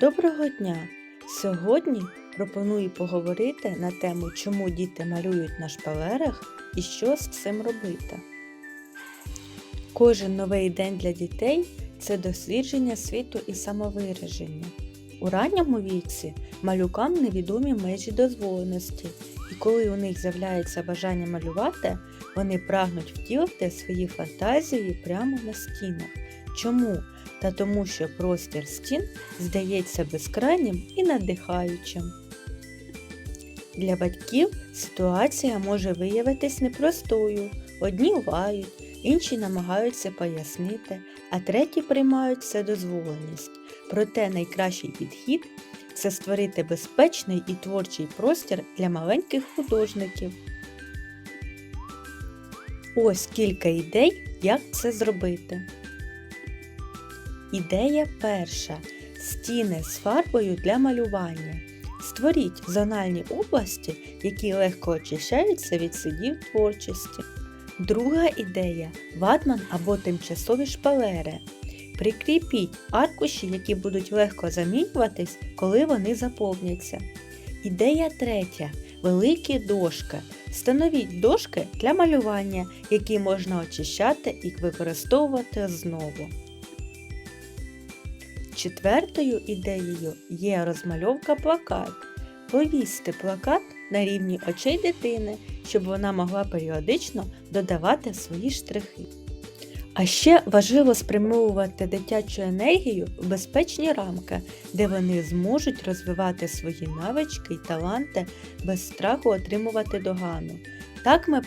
Доброго дня! Сьогодні пропоную поговорити на тему, чому діти малюють на шпалерах і що з цим робити. Кожен новий день для дітей це дослідження світу і самовираження. У ранньому віці малюкам невідомі межі дозволеності, і коли у них з'являється бажання малювати, вони прагнуть втілити свої фантазії прямо на стінах. Чому? Та тому, що простір стін здається безкрайнім і надихаючим. Для батьків ситуація може виявитись непростою. Одні лають, інші намагаються пояснити, а треті приймають вседозволеність. Проте найкращий підхід це створити безпечний і творчий простір для маленьких художників. Ось кілька ідей, як це зробити. Ідея перша. Стіни з фарбою для малювання. Створіть зональні області, які легко очищаються від слідів творчості. Друга ідея ватман або тимчасові шпалери. Прикріпіть аркуші, які будуть легко замінюватись, коли вони заповняться. Ідея третя великі дошки. Встановіть дошки для малювання, які можна очищати і використовувати знову. Четвертою ідеєю є розмальовка плакат. Повісьте плакат на рівні очей дитини, щоб вона могла періодично додавати свої штрихи. А ще важливо спрямовувати дитячу енергію в безпечні рамки, де вони зможуть розвивати свої навички й таланти без страху отримувати догану. Так ми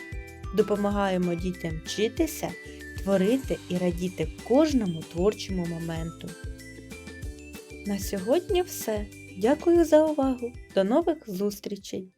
допомагаємо дітям вчитися, творити і радіти кожному творчому моменту. На сьогодні все. Дякую за увагу. До нових зустрічей!